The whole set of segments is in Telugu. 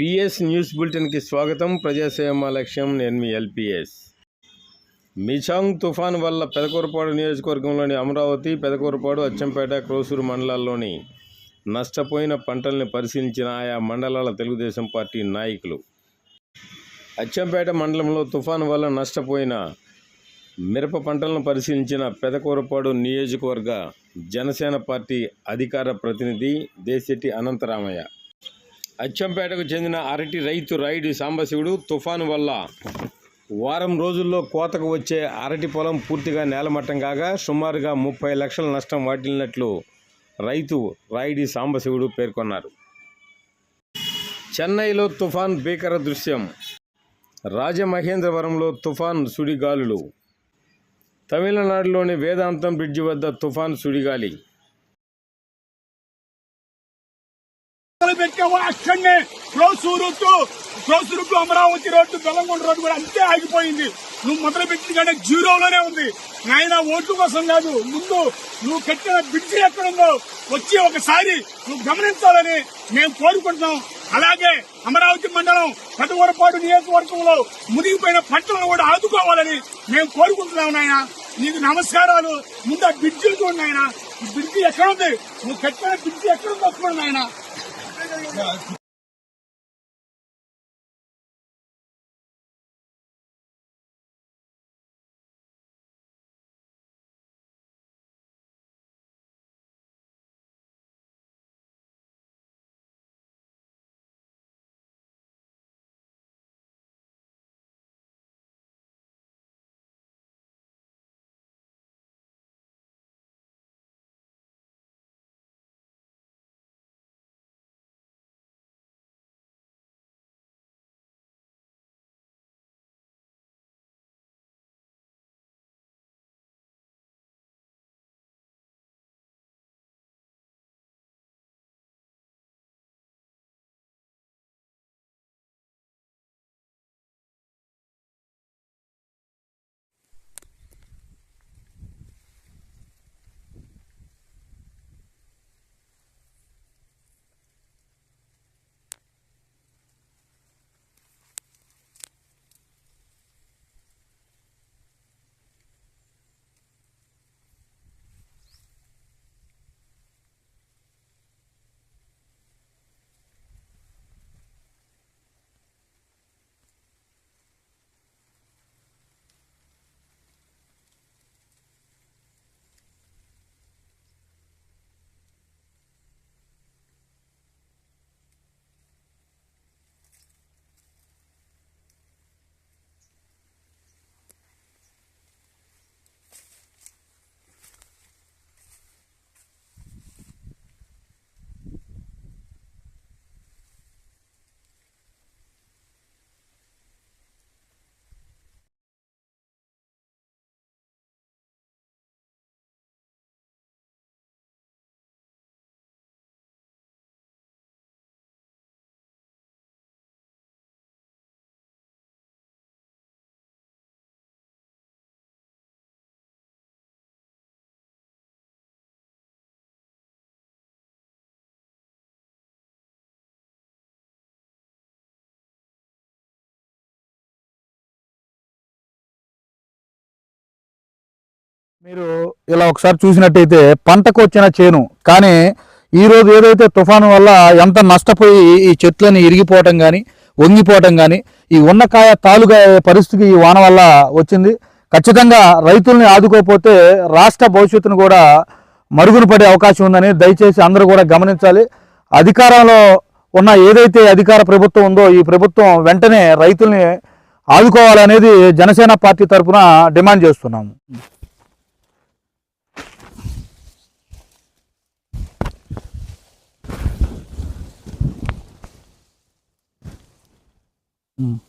పిఎస్ న్యూస్ బులెటిన్కి స్వాగతం. ప్రజాసేవ లక్ష్యం నేను మీ ఎల్పిఎస్. మిచాంగ్ తుఫాన్ వల్ల పెదకూరపాడు నియోజకవర్గంలోని అమరావతి పెదకూరపాడు అచ్చంపేట క్రోసూరు మండలాల్లోని నష్టపోయిన పంటల్ని పరిశీలించిన ఆయా మండలాల తెలుగుదేశం పార్టీ నాయకులు. అచ్చంపేట మండలంలో తుఫాన్ వల్ల నష్టపోయిన మిరప పంటలను పరిశీలించిన పెదకూరపాడు నియోజకవర్గ జనసేన పార్టీ అధికార ప్రతినిధి దేశెట్టి అనంతరామయ్య. అచ్చంపేటకు చెందిన అరటి రైతు రైడు సాంబశివుడు తుఫాను వల్ల వారం రోజుల్లో కోతకు వచ్చే అరటి పొలం పూర్తిగా నేలమట్టం కాగా సుమారుగా ముప్పై లక్షల నష్టం వాటిల్లినట్లు రైతు రాయుడి సాంబశివుడు పేర్కొన్నారు. చెన్నైలో తుఫాన్ భీకర దృశ్యం. రాజమహేంద్రవరంలో తుఫాన్ సుడిగాలులు. తమిళనాడులోని వేదాంతం బ్రిడ్జి వద్ద తుఫాన్ సుడిగాలి. మొదలు పెట్టాము అక్కడనే. Krosuru to Krosuru to Amaravati road Bellamkonda road కూడా అంతే ఆగిపోయింది. నువ్వు మొదలు పెట్టిన కంటే జీరోలోనే ఉంది. నాయన ఓట్లు కోసం కాదు ముందు నువ్వు కట్టిన బ్రిడ్జి ఎక్కడుందో వచ్చి ఒకసారి నువ్వు గమనించాలని మేము కోరుకుంటున్నాం. అలాగే అమరావతి మండలం పటువరపాడు నియోజకవర్గంలో మునిగిపోయిన పంటలను కూడా ఆదుకోవాలని మేము కోరుకుంటున్నాం నాయన. నీకు నమస్కారాలు. ముందు ఆ బ్రిడ్జిలు చూడండి ఆయన ఈ బ్రిడ్జి ఎక్కడుంది నువ్వు కట్టిన బ్రిడ్జి ఎక్కడుందో చూడండి నాయన మీరు ఇలా ఒకసారి చూసినట్టయితే పంటకు వచ్చిన చేను కానీ ఈ రోజు ఏదైతే తుఫాను వల్ల ఎంత నష్టపోయి ఈ చెట్లని ఇరిగిపోవటం కానీ వంగిపోవటం కానీ ఈ ఉన్నకాయ తాలుగా పరిస్థితి ఈ వాన వల్ల వచ్చింది. ఖచ్చితంగా రైతుల్ని ఆదుకోకపోతే రాష్ట్ర భవిష్యత్తును కూడా మరుగున పడే అవకాశం ఉందని దయచేసి అందరూ కూడా గమనించాలి. అధికారంలో ఉన్న ఏదైతే అధికార ప్రభుత్వం ఉందో ఈ ప్రభుత్వం వెంటనే రైతుల్ని ఆదుకోవాలనేది జనసేన పార్టీ తరఫున డిమాండ్ చేస్తున్నాము. Mm.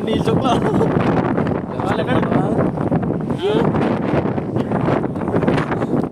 may bisok lang.